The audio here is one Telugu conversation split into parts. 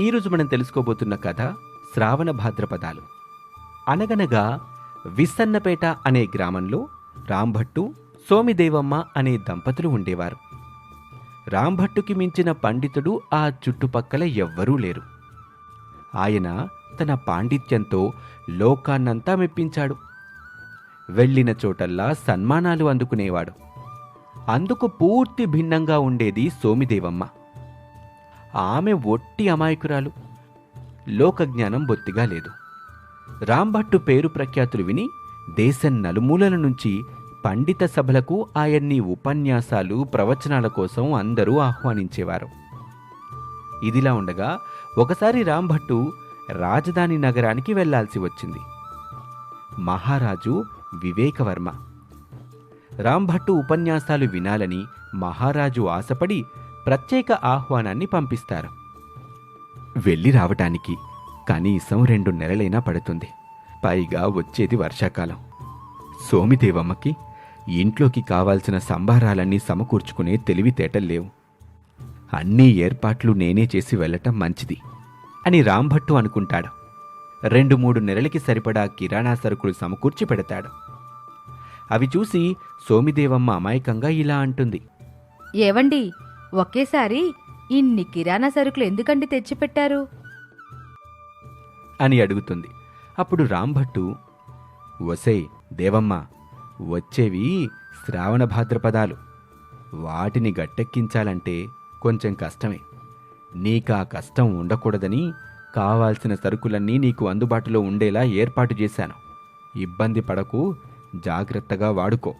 ఈరోజు మనం తెలుసుకోబోతున్న కథ శ్రావణ భాద్రపదాలు. అనగనగా విస్సన్నపేట అనే గ్రామంలో రాంభట్టు సోమిదేవమ్మ అనే దంపతులు ఉండేవారు. రాంభట్టుకి మించిన పండితుడు ఆ చుట్టుపక్కల ఎవ్వరూ లేరు. ఆయన తన పాండిత్యంతో లోకాన్నంతా మెప్పించాడు. వెళ్ళిన చోటల్లా సన్మానాలు అందుకునేవాడు. అందుకు పూర్తి భిన్నంగా ఉండేది సోమిదేవమ్మ. ఆమె ఒట్టి అమాయకురాలు. లోకజ్ఞానం బొత్తిగా లేదు. రాంభట్టు పేరు ప్రఖ్యాతులు విని దేశం నలుమూలల నుంచి పండిత సభలకు ఆయన్ని ఉపన్యాసాలు ప్రవచనాల కోసం అందరూ ఆహ్వానించేవారు. ఇదిలా ఉండగా ఒకసారి రాంభట్టు రాజధాని నగరానికి వెళ్ళాల్సి వచ్చింది. మహారాజు వివేకవర్మ. రాంభట్టు ఉపన్యాసాలు వినాలని మహారాజు ఆశపడి ప్రత్యేక ఆహ్వానాన్ని పంపిస్తారు. వెళ్ళి రావటానికి కనీసం రెండు నెలలైనా పడుతుంది. పైగా వచ్చేది వర్షాకాలం. సోమిదేవమ్మకి ఇంట్లోకి కావాల్సిన సంభారాలన్నీ సమకూర్చుకునే తెలివితేటల్లేవు అన్నీ ఏర్పాట్లు నేనే చేసి వెళ్ళటం మంచిది అని రాంభట్టు అనుకుంటాడు. రెండు మూడు నెలలకి సరిపడా కిరాణా సరుకులు సమకూర్చి పెడతాడు. అవి చూసి సోమిదేవమ్మ అమాయకంగా ఇలా అంటుంది. ఏవండి? ఒకేసారి ఇన్ని కిరాణా సరుకులు ఎందుకండి తెచ్చిపెట్టారు? అని అడుగుతుంది. అప్పుడు రాంభట్టు వసై దేవమ్మ వచ్చేవి శ్రావణ భాద్రపదాలు. వాటిని గట్టెక్కించాలంటే కొంచెం కష్టమే. నీకా కష్టం ఉండకూడదని కావాల్సిన సరుకులన్నీ నీకు అందుబాటులో ఉండేలా ఏర్పాటు చేశాను. ఇబ్బంది పడకు జాగ్రత్తగా వాడుకో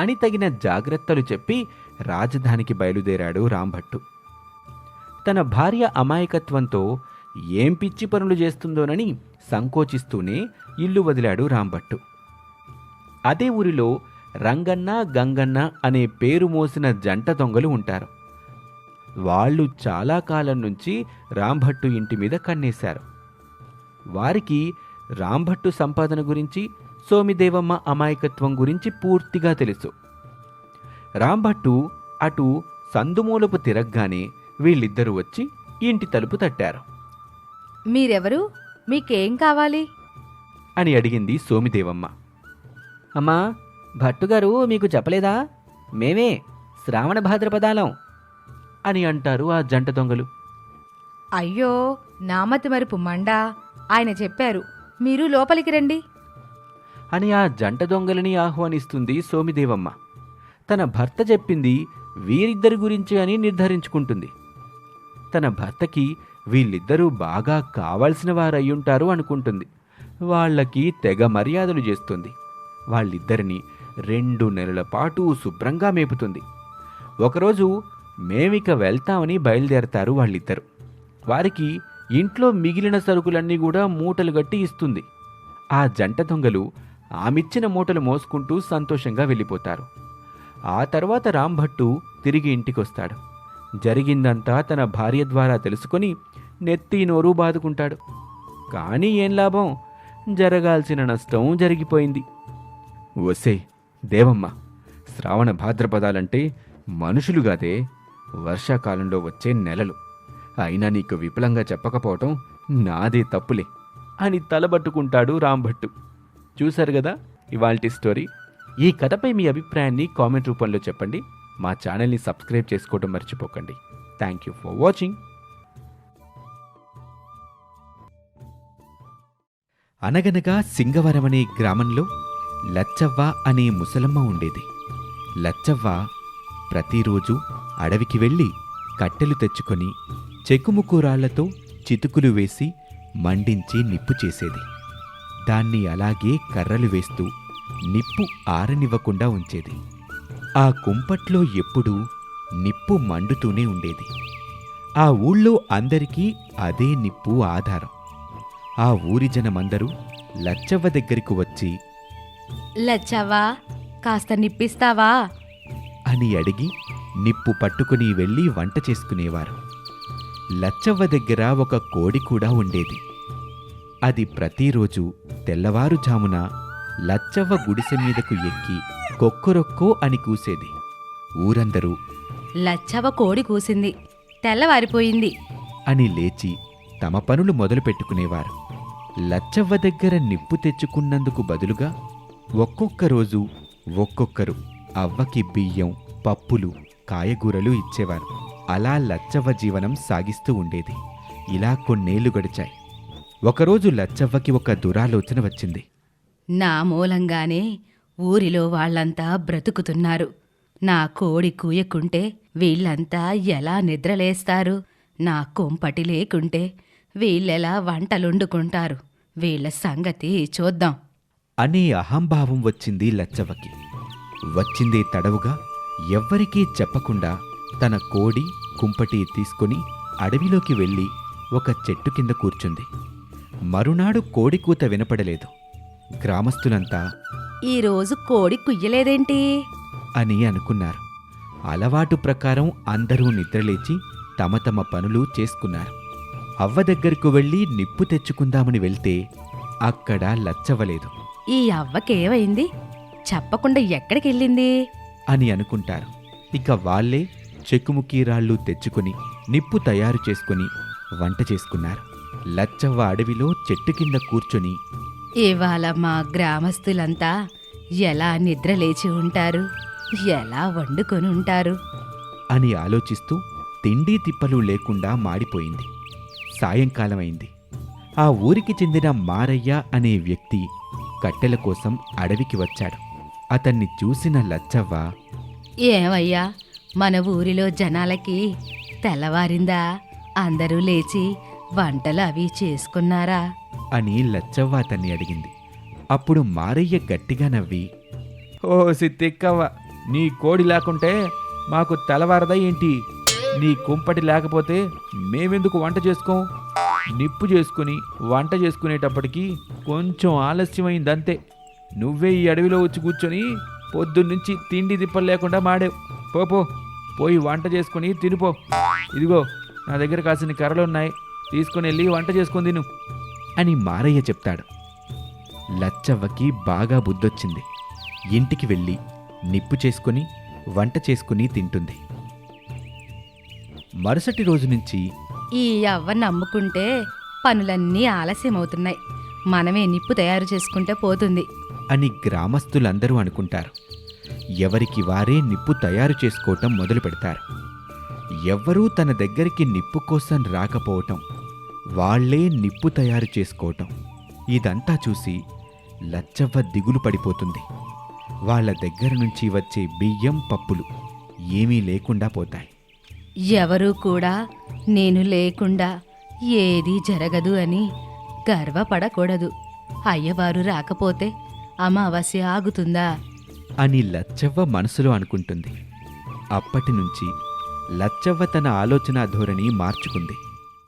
అని తగిన జాగ్రత్తలు చెప్పి రాజధానికి బయలుదేరాడు రాంభట్టు. తన భార్య అమాయకత్వంతో ఏం పిచ్చి పనులు చేస్తుందోనని సంకోచిస్తూనే ఇల్లు వదిలాడు రాంభట్టు. అదే ఊరిలో రంగన్న గంగన్న అనే పేరు మోసిన జంట దొంగలు ఉంటారు. వాళ్ళు చాలా కాలం నుంచి రాంభట్టు ఇంటి మీద కన్నేశారు. వారికి రాంభట్టు సంపాదన గురించి సోమిదేవమ్మ అమాయకత్వం గురించి పూర్తిగా తెలుసు. రాంభట్టు అటు సందుమూలపు తిరగ్గానే వీళ్ళిద్దరూ వచ్చి ఇంటి తలుపు తట్టారు. మీరెవరు? మీకేం కావాలి? అని అడిగింది సోమిదేవమ్మ. అమ్మా భట్టుగారు మీకు చెప్పలేదా? మేమే శ్రావణ భాద్రపదాలం అని అంటారు ఆ జంట దొంగలు. అయ్యో నామతి మరుపు మండా ఆయన చెప్పారు. మీరు లోపలికి రండి. అని ఆ జంట దొంగలని ఆహ్వానిస్తుంది సోమిదేవమ్మ. తన భర్త చెప్పింది వీరిద్దరి గురించి అని నిర్ధారించుకుంటుంది. తన భర్తకి వీళ్ళిద్దరూ బాగా కావాల్సిన వారయ్యుంటారు అనుకుంటుంది. వాళ్ళకి తెగ మర్యాదలు చేస్తుంది. వాళ్ళిద్దరిని రెండు నెలల పాటు శుభ్రంగా మేపుతుంది. ఒకరోజు మేమిక వెళ్తామని బయలుదేరతారు వాళ్ళిద్దరు. వారికి ఇంట్లో మిగిలిన సరుకులన్నీ కూడా మూటలు గట్టి ఇస్తుంది. ఆ జంట దొంగలు ఆమిచ్చిన మూటలు మోసుకుంటూ సంతోషంగా వెళ్ళిపోతారు. ఆ తర్వాత రాంభట్టు తిరిగి ఇంటికొస్తాడు. జరిగిందంతా తన భార్య ద్వారా తెలుసుకొని నెత్తి నోరు బాదుకుంటాడు. కానీ ఏం లాభం? జరగాల్సిన నష్టం జరిగిపోయింది. వసే దేవమ్మ శ్రావణ భాద్రపదాలంటే మనుషులుగాదే వర్షాకాలంలో వచ్చే నెలలు. అయినా నీకు విపులంగా చెప్పకపోవటం నాదే తప్పులే అని తలబట్టుకుంటాడు రాంభట్టు. చూశారు కదా ఇవాల్టి స్టోరీ? ఈ కథపై మీ అభిప్రాయాన్ని కామెంట్ రూపంలో చెప్పండి. మా ఛానల్ని సబ్స్క్రైబ్ చేసుకోవడం మర్చిపోకండి. థ్యాంక్ యూ ఫర్ వాచింగ్ అనగనగా సింగవరం అనే గ్రామంలో లచ్చవ్వ అనే ముసలమ్మ ఉండేది. లచ్చవ్వ ప్రతిరోజు అడవికి వెళ్ళి కట్టెలు తెచ్చుకొని చెక్కుముక్కురాళ్ళతో చితుకులు వేసి మండించి నిప్పు చేసేది. దాన్ని అలాగే కర్రలు వేస్తూ నిప్పు ఆరనివ్వకుండా ఉంచేది. ఆ కుంపట్లో ఎప్పుడూ నిప్పు మండుతూనే ఉండేది. ఆ ఊళ్ళో అందరికీ అదే నిప్పు ఆధారం. ఆ ఊరి జనమందరూ లచ్చవ్వ దగ్గరకు వచ్చి లచ్చవ్వా కాస్త నిప్పిస్తావా? అని అడిగి నిప్పు పట్టుకుని వెళ్ళి వంట చేసుకునేవారు. లచ్చవ్వ దగ్గర ఒక కోడి కూడా ఉండేది. అది ప్రతిరోజు తెల్లవారుజామున లచ్చవ్వ గుడిసె మీదకు ఎక్కి కొక్కరొక్కో అని కూసేది. ఊరందరూ లచ్చవ్వ కోడి కూసింది. తెల్లవారిపోయింది. అని లేచి తమ పనులు మొదలు పెట్టుకునేవారు లచ్చవ్వ దగ్గర నిప్పు తెచ్చుకున్నందుకు బదులుగా ఒక్కొక్క రోజు ఒక్కొక్కరు అవ్వకి బియ్యం పప్పులు కాయగూరలు ఇచ్చేవారు. అలా లచ్చవ్వ జీవనం సాగిస్తూ ఉండేది. ఇలా కొన్నేళ్ళు గడిచాయి. ఒకరోజు లచ్చవ్వకి ఒక దురాలోచన వచ్చింది. నా మూలంగానే ఊరిలో వాళ్ళంతా బ్రతుకుతున్నారు. నా కోడి కూయకుంటే వీళ్ళంతా ఎలా నిద్రలేస్తారు? నా కొంపటి లేకుంటే వీళ్ళెలా వంటలుండుకుంటారు? వీళ్ళ సంగతి చూద్దాం. అనే అహంభావం వచ్చింది లచ్చవకి వచ్చిందే తడవుగా ఎవ్వరికీ చెప్పకుండా తన కోడి కుంపటి తీసుకొని అడవిలోకి వెళ్ళి ఒక చెట్టు కింద కూర్చుంది. మరునాడు కోడి కూత వినపడలేదు. గ్రామస్తులంతా ఈరోజు కోడి కుయ్యలేదేంటి? అని అనుకున్నారు. అలవాటు ప్రకారం అందరూ నిద్రలేచి తమ తమ పనులు చేసుకున్నారు. అవ్వ దగ్గరకు వెళ్ళి నిప్పు తెచ్చుకుందామని వెళ్తే అక్కడ లచ్చవ్వలేదు. ఈ అవ్వకేమైంది? చెప్పకుండా ఎక్కడికెళ్ళింది? అని అనుకుంటారు. ఇక వాళ్ళే చెక్కుముక్కి రాళ్ళు తెచ్చుకొని నిప్పు తయారు చేసుకొని వంట చేసుకున్నారు. లచ్చవ్వ అడవిలో చెట్టు కింద కూర్చొని ఇవాళ మా గ్రామస్తులంతా ఎలా నిద్రలేచి ఉంటారు? ఎలా వండుకొని ఉంటారు? అని ఆలోచిస్తూ తిండి తిప్పలు లేకుండా మాడిపోయింది. సాయంకాలమైంది. ఆ ఊరికి చెందిన మారయ్య అనే వ్యక్తి కట్టెల కోసం అడవికి వచ్చాడు. అతన్ని చూసిన లచ్చవ్వ ఏమయ్యా మన ఊరిలో జనాలకి తెల్లవారిందా? అందరూ లేచి వంటలు అవి చేసుకున్నారా? అని లచ్చవ్వ అతన్ని అడిగింది. అప్పుడు మారయ్య గట్టిగా నవ్వి ఓ సిత్తిక్కవ్వ నీ కోడి లేకుంటే మాకు తెల్లవారదా ఏంటి? నీ కుంపటి లేకపోతే మేమెందుకు వంట చేసుకోం? నిప్పు చేసుకుని వంట చేసుకునేటప్పటికి కొంచెం ఆలస్యమైందంతే. నువ్వే ఈ అడవిలో వచ్చి కూర్చొని పొద్దున్నుంచి తిండి తిప్పలు లేకుండా మాడేవు. పోపో పోయి వంట చేసుకుని తినిపో. ఇదిగో నా దగ్గర కాసిన కర్రలు ఉన్నాయి. తీసుకుని వెళ్ళి వంట చేసుకొని తిను అని మారయ్య చెప్తాడు. లచ్చవ్వకి బాగా బుద్ధొచ్చింది. ఇంటికి వెళ్ళి నిప్పు చేసుకుని వంట చేసుకుని తింటుంది. మరుసటి రోజు నుంచి ఈ అవ్వ నమ్ముకుంటే పనులన్నీ ఆలస్యమవుతున్నాయి. మనమే నిప్పు తయారు చేసుకుంటే పోతుంది. అని గ్రామస్తులందరూ అనుకుంటారు. ఎవరికి వారే నిప్పు తయారు చేసుకోవటం మొదలు పెడతారు ఎవ్వరూ తన దగ్గరికి నిప్పు కోసం రాకపోవటం వాళ్ళే నిప్పు తయారు చేసుకోవటం. ఇదంతా చూసి లచ్చవ్వ దిగులు పడిపోతుంది. వాళ్ళ దగ్గర నుంచి వచ్చే బియ్యం పప్పులు ఏమీ లేకుండా పోతాయి. ఎవరూ కూడా నేను లేకుండా ఏదీ జరగదు అని గర్వపడకూడదు. అయ్యవారు రాకపోతే అమావాస్య ఆగుతుందా? అని లచ్చవ్వ మనసులో అనుకుంటుంది. అప్పటి నుంచి లచ్చవ్వ తన ఆలోచన ధోరణి మార్చుకుంది.